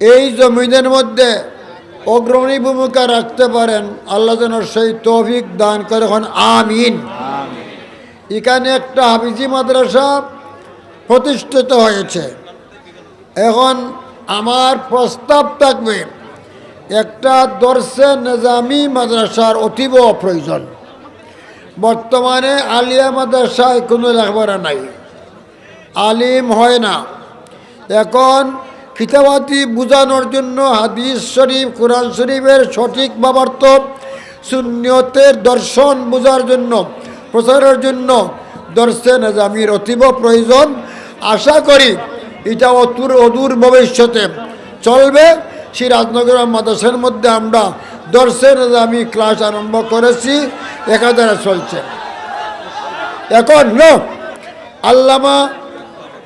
এই জমিনের মধ্যে অগ্রণী ভূমিকা রাখতে পারেন আল্লাহ যেন সেই তৌফিক দান করে এখন আমিন। এখানে একটা হাফিজি মাদ্রাসা প্রতিষ্ঠিত হয়েছে। এখন আমার প্রস্তাব থাকবে একটা দর্শে নিজামি মাদ্রাসার অতীব প্রয়োজন। বর্তমানে আলিয়া মাদ্রাসায় কোনো লেখাপড়া নাই। আলিম হয় না। এখন খিতাবাতি বোঝানোর জন্য হাদিস শরীফ, কোরআন শরীফের সঠিক বাবার্থ শূন্যতের দর্শন বোঝার জন্য, প্রচারের জন্য দর্শে নিজামির অতীব প্রয়োজন। আশা করি এটা অতুর অদূর ভবিষ্যতে চলবে। সেই রাজনগর মাদ্রাসার মধ্যে আমরা দর্শে নিজামি ক্লাস আরম্ভ করেছি একাধারে চলছে। এখন আল্লামা,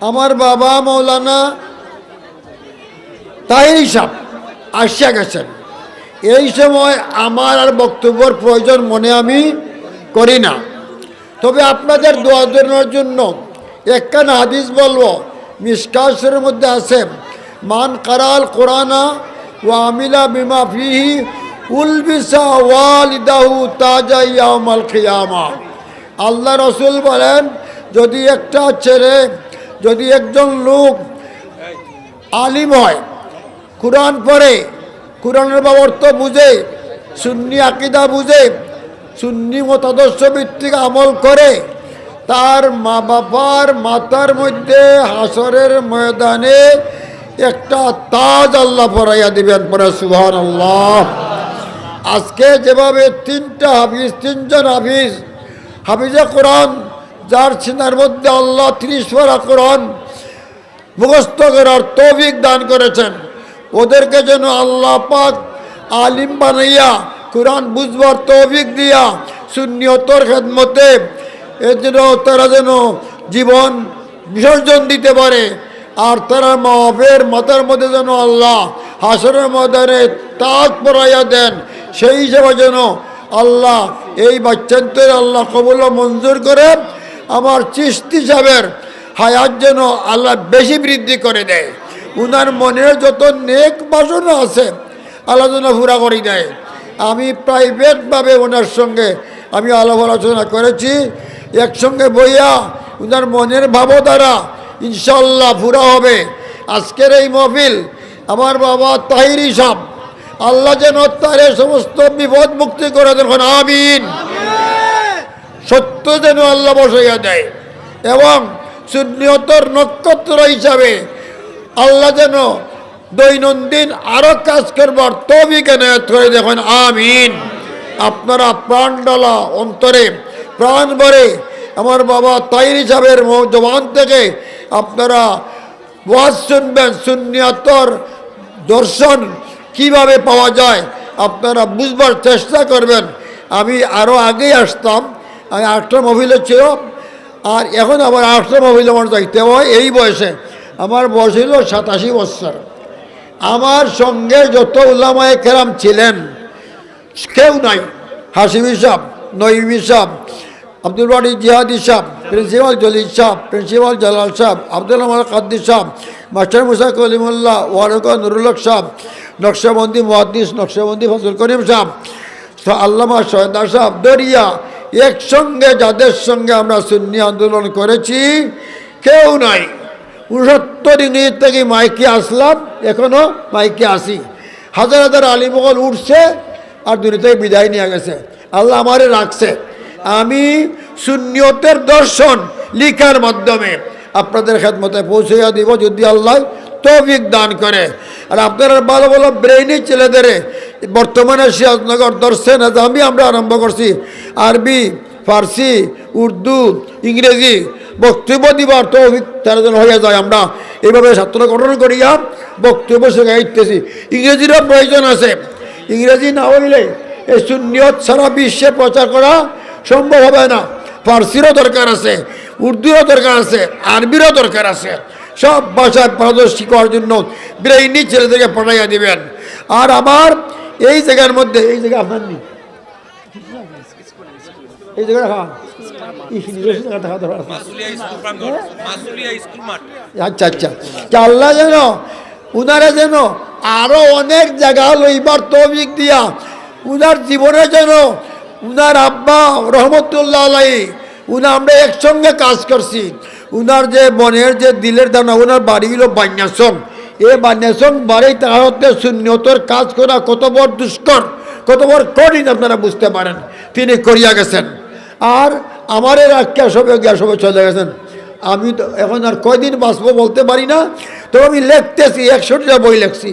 আমার বাবা মৌলানা তাই সব আসিয়া গেছেন। এই সময় আমার আর বক্তব্যর প্রয়োজন মনে আমি করি না। তবে আপনাদের দোয়া দেওয়ার জন্য একখান হাদিস বলব। মিসকাশের মধ্যে আছে, মান কারাল কোরআনা ও আমিলা বিমা ফিহি উলবিসা ওয়ালিদাহু তাজা ইয়ামাল খিয়ামা আল্লাহ রসুল বলেন, যদি একটা ছেলে, যদি একজন লোক আলিম হয় কোরআন পড়ে, কোরআনের বাবর্ত বুঝে, সুন্নি আকিদা বুঝে, সুন্নি মতাদর্শ ভিত্তিক আমল করে, তার মা বাবার মাথার মধ্যে হাসরের ময়দানে একটা তাজ আল্লাহ পরাইয়া দিবেন পরে সুহান আল্লাহ আজকে যেভাবে তিনটা হাফিজ, তিনজন হাফিজ, হাফিজে কোরআন, যার সিনার মধ্যে আল্লাহ ত্রিশ কোরআন মুখস্থ করার তৌফিক দান করেছেন। ওদেরকে যেন আল্লাহ পাক আলিম বানাইয়া, কোরআন বুঝবার তৌফিক দিয়া শূন্যতর খেদমতে এর জন্য তারা যেন জীবন বিসর্জন দিতে পারে। আর তারা মাহফের মাথার মধ্যে যেন আল্লাহ হাসরের ময়দানে তাক পরাইয়া দেন, সেই হিসেবে যেন আল্লাহ এই বাচ্চান্তর আল্লাহ কবুল মঞ্জুর করে, আমার চিস্তি সাহেবের হায়াত যেন আল্লাহ বেশি বৃদ্ধি করে দেয়। উনার মনের যত নেক বাসনা আছে, আল্লাহ যেন পুরা করে দেয় আমি প্রাইভেটভাবে ওনার সঙ্গে আমি আলাপ আলোচনা করেছি, একসঙ্গে বইয়া উনার মনের ভাব দ্বারা ইনশাল্লাহ পুরা হবে। আজকের এই মহফিল আমার বাবা তাহিরি সাহ আল্লাহ যেন তারে সমস্ত বিপদ মুক্তি করে দেখুন আমিন। সত্য যেন আল্লাহ বসাইয়া দেয়, এবং শূন্যতর নক্ষত্র হিসাবে আল্লাহ যেন দৈনন্দিন আরও কাজ করবার তবিক এনায়ত করে দেখুন, আমিন। আপনারা প্রাণ ডালা অন্তরে প্রাণ ভরে আমার বাবা তাইর হিসাবের জবান থেকে আপনারা ওয়াজ শুনবেন শূন্যতর দর্শন কীভাবে পাওয়া যায় আপনারা বুঝবার চেষ্টা করবেন। আমি আরও আগেই আসতাম, আমি আটটা মহিলা ছিল আর এখন আবার আটটা মহিলা আমার যাইতে হয়, এই বয়সে। আমার বয়স হইল সাতাশি বৎসর আমার সঙ্গে যত উল্লামায় কেরাম ছিলেন, কেউ নাই। হাসিমি সাহ Naimi Shah Abdul Bari Jihadi Shah principal Jalil Shah principal Jalal Shah Abdul Rahman Kaddi Shah master Musa Kalimullah, ওয়ারক নুরুল্লক সাহ নকশাবন্দি মহাদিস নকশাবন্দি ফজল করিম সাহ আল্লামা সয়দা সাহ দরিয়া, একসঙ্গে যাদের সঙ্গে আমরা সুন্নি আন্দোলন করেছি, কেউ নাই। উনসত্তর ইংরেজি থেকে মাইকে আসলাম এখনও মাইকে আসি। হাজার হাজার আলিমগল উঠছে আর দুনিয়া থেকে বিদায় নিয়ে গেছে। আল্লাহ আমারে রাখছে। আমি শূন্যতের দর্শন লিখার মাধ্যমে আপনাদের খেদমতে পৌঁছাইয়া দিব, যদি আল্লাহ তৌফিক দান করে। আর আপনারা ভালো ভালো ব্রেইনি ছেলেদের বর্তমানে সিরাজনগর দর্শন আমি আমরা আরম্ভ করছি। আরবি, ফার্সি, উর্দু, ইংরেজি বক্তব্য দিবার তৌফিক তারা যেন হয়ে যায় আমরা। এইভাবে ছাত্র গঠন করিয়া বক্তব্য শেখাইতেছি ইংরেজিরও প্রয়োজন আছে। ইংরেজি না হইলে এই শূন্যত সারা বিশ্বে প্রচার করা সম্ভব হবে না। ফার্সিরও দরকার আছে, উর্দুরও দরকার আছে, আরবিরও দরকার আছে। সব ভাষায় পারদর্শী করার জন্য ব্রেইনি ছেলেদেরকে পাঠাইয়া দিবেন। আর আমার এই জায়গার মধ্যে এই জায়গা আপনার নেই এই জায়গাটা খাওয়া দেখা দরকার আছে। মাসুলিয়া স্কুল প্রাঙ্গণ মাসুলিয়া স্কুল মাঠ। আচ্ছা আচ্ছা। আল্লাহ যেন উনারা যেন আরও অনেক জায়গা লইবার তৌফিক দিয়া উনার জীবনে যেন উনার আব্বা রহমতুল্লাহ আলাই উনা আমরা একসঙ্গে কাজ করছি। উনার যে মনের যে দিলের দানা উনার বাড়ি হলো বান্যাসন। এই বান্যাসন বাড়ি তাহতে শূন্যতর কাজ করা কত বড় দুষ্কর কত বড় কঠিন আপনারা বুঝতে পারেন। তিনি করিয়া গেছেন। আর আমার এর আখ্যা সবে গিয়া সবে চলে গেছেন। আমি তো এখন আর কয়দিন বাঁচবো বলতে পারি না তো আমি লিখতেছি, একশোটা বই লেখছি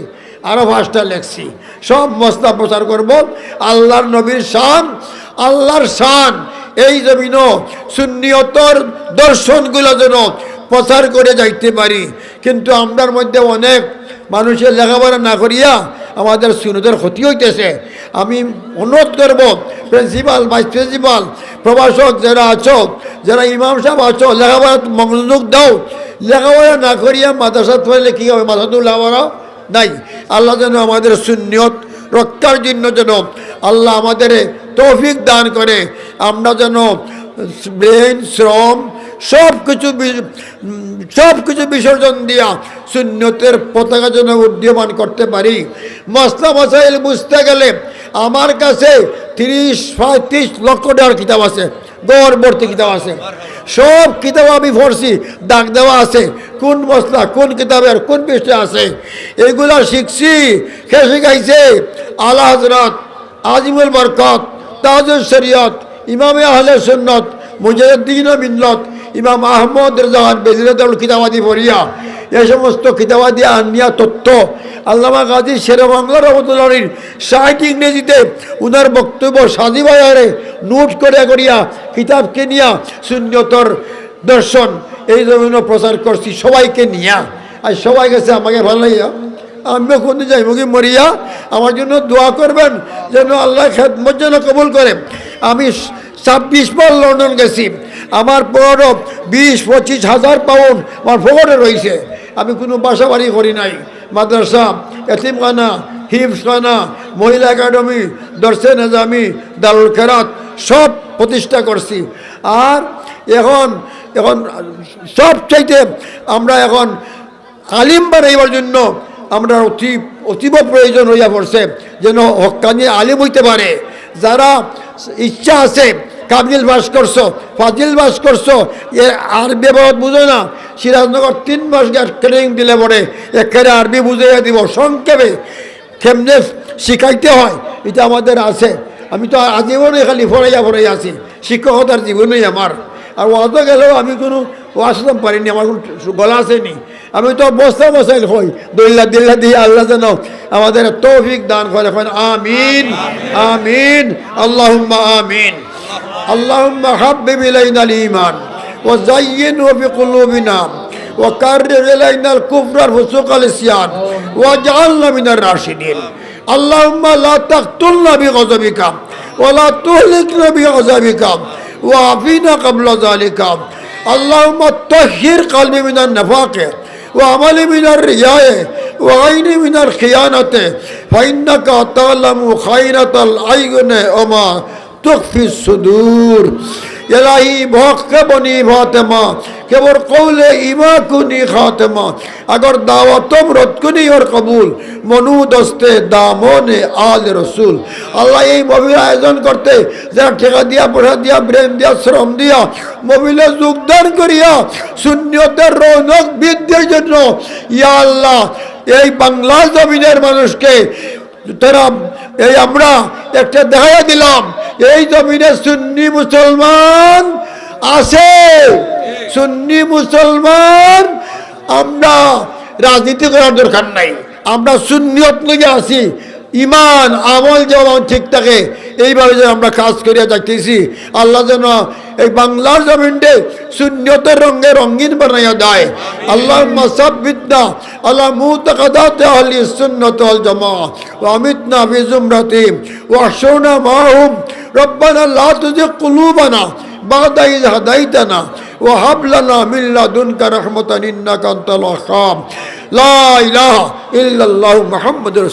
আরও পাঁচটা লেখছি। সব মশলা প্রচার করব, আল্লাহর নবীর শান, আল্লাহর শান, এই জমিন সুন্নিয়তর দর্শনগুলো যেন প্রচার করে যাইতে পারি। কিন্তু আমরার মধ্যে অনেক মানুষের লেখাপড়া না করিয়া আমাদের সুনদের ক্ষতি হইতেছে। আমি অনুরোধ করব, প্রিন্সিপাল, ভাইস প্রিন্সিপাল প্রভাষক যারা আছো, যারা ইমাম সাহেব আছো, লেখাপড়া মনোযোগ দাও। লেখাপড়া না করিয়া মাদ্রাসা পড়লে কী হবে? মাথাতুল লেখাপড়া নাই। আল্লাহ যেন আমাদের শূন্যত রক্ষার জন্য যেন আল্লাহ আমাদের তৌফিক দান করে। আমরা যেন ব্রেন, শ্রম সব কিছু সব কিছু বিসর্জন দিয়া শূন্যতের পতাকা যেন উদ্যমান করতে পারি। মশলা মশাইল বুঝতে গেলে আমার কাছে তিরিশ, পঁয়ত্রিশ লক্ষ টাকার কিতাব আছে গড়বর্তী কিতাব আছে। সব কিতাব আমি পড়ছি, দাগ দেওয়া আছে, কোন মশলা কোন কিতাবের কোন পৃষ্ঠে আছে। এগুলা শিখছি কে শিখাইছে আলা হজরত আজিমুল বরকত, তাজুল শরিয়ত, ইমামে আহলে সুন্নত, মুজাহিদ্দিন মিল্লত ইমাম আহমদ রেজাহান বেজিরদুল কিতাবাদি পড়িয়া এই সমস্ত কিতাবাদি আনিয়া তথ্য আল্লামা গাজী শের বাংলা রহমতুল্লাহর সাহিত্য ইংরেজিতে উনার বক্তব্য সাজি বাজারে নোট করে করিয়া কিতাব কিনিয়া শূন্যতর দর্শন এই জন্য প্রচার করছি সবাইকে নিয়া। আর সবাই গেছে, আমাকে ভালো লাগিয়া আমিও কোন যাই মুখে মরিয়া, আমার জন্য দোয়া করবেন যেন আল্লাহ খেদমত যেন কবুল করে। আমি ছাব্বিশ বার লন্ডন গেছি। আমার পনেরো বিশ, পঁচিশ হাজার পাউন্ড আমার ফোকটে রয়েছে আমি কোনো বাসা বাড়ি করি নাই। মাদ্রাসা, এতিমখানা হিমসখানা মহিলা একাডেমি, দর্শে নেজামি, দারুল খেরাত, সব প্রতিষ্ঠা করছি। আর এখন এখন সব চাইতে আমরা এখন আলিম বানাইবার জন্য আমরা অতি, অতীব প্রয়োজন হইয়া পড়ছে, যেন হকানি আলিম হইতে পারে। যারা ইচ্ছা আছে কাবিল বাস করছ, ফাজিল বাস করছ, এ আরবি বহুত বুঝো না, সিরাজনগর তিন মাস ট্রেনিং দিলে পরে একেবারে আরবি বুঝাইয়া দিব, সংক্ষেপে কেমনে শিখাইতে হয়, এটা আমাদের আছে। আমি তো আজীবনে খালি ফরাইয়া ফরাইয়া আছি, শিক্ষকতার জীবনই আমার। আর অত গেলেও আমি কোনো ওয়াশরুম পারিনি, আমার কোনো গলা আসেনি। আমি তো বস্তা বসাইল হই দইল্লা দিল্লা দিয়ে আল্লাহ যেন আমাদের তৌফিক দান করে আমিন আমিন, আল্লাহুম্মা আমিন। اللهم حبب إلينا الإيمان وزينه في قلوبنا وكرر إلينا الكفر والفسوق والعصيان واجعلنا من الراشدين اللهم لا تقتلنا بغضبك ولا تهلكنا بغضبك وعافينا قبل ذلك اللهم طهر قلبي من النفاق وعملي من الرياء وعيني من الخيانة فإنك تعلم خيرة العين وما তুকফিস সুদূর। এলাহি ভক্তে বনি ফাতেমা। কেবল কৌলে ইমা কুনি খাতেমা। আগর দাওয়াতম রতকুনি ওর কবুল। মনু দস্তে দামনে আল রসুল। আল্লাহ এই মবিল আয়োজন করতে, যারা ঠেকা দিয়া পড়া দিয়া, ব্রেন দিয়া, শ্রম দিয়া, মবিলে যোগদান করিয়া শূন্যতের রৌনক বৃদ্ধির জন্য, ইয়া আল্লাহ, এই বাংলা জমিনের মানুষকে তারা এই আমরা একটা দেখাইয়া দিলাম, এই জমিনে সুন্নি মুসলমান আছে। সুন্নি মুসলমান, আমরা রাজনীতি করার দরকার নাই, আমরা সুন্নিয়ত লগে আছি। ইমান, আমল যেমন ঠিক থাকে, এইভাবে যেন আমরা কাজ করিয়া যাইতেছি। আল্লাহ যেন এই বাংলার জমিনটে শূন্যতের রঙে রঙিন বানাইয়া দেয়। আল্লাহ মাসাবিদ্যা আল্লাহ মুতাকাদাতে আহলি সুন্নত ওয়াল জামা ওয়া আমিতনা ফি জুমরাতিম ওয়া আহশুরনা মাহুম রব্বানা লা তুযিগ কুলুবানা বাদা ইয হাদাইতানা, ওয়া হাব লানা মিন লাদুনকা রাহমাতান ইন্নাকা আনতাল ওয়াহ্হাব লা ইলাহা ইল্লাল্লাহু মুহাম্মাদুর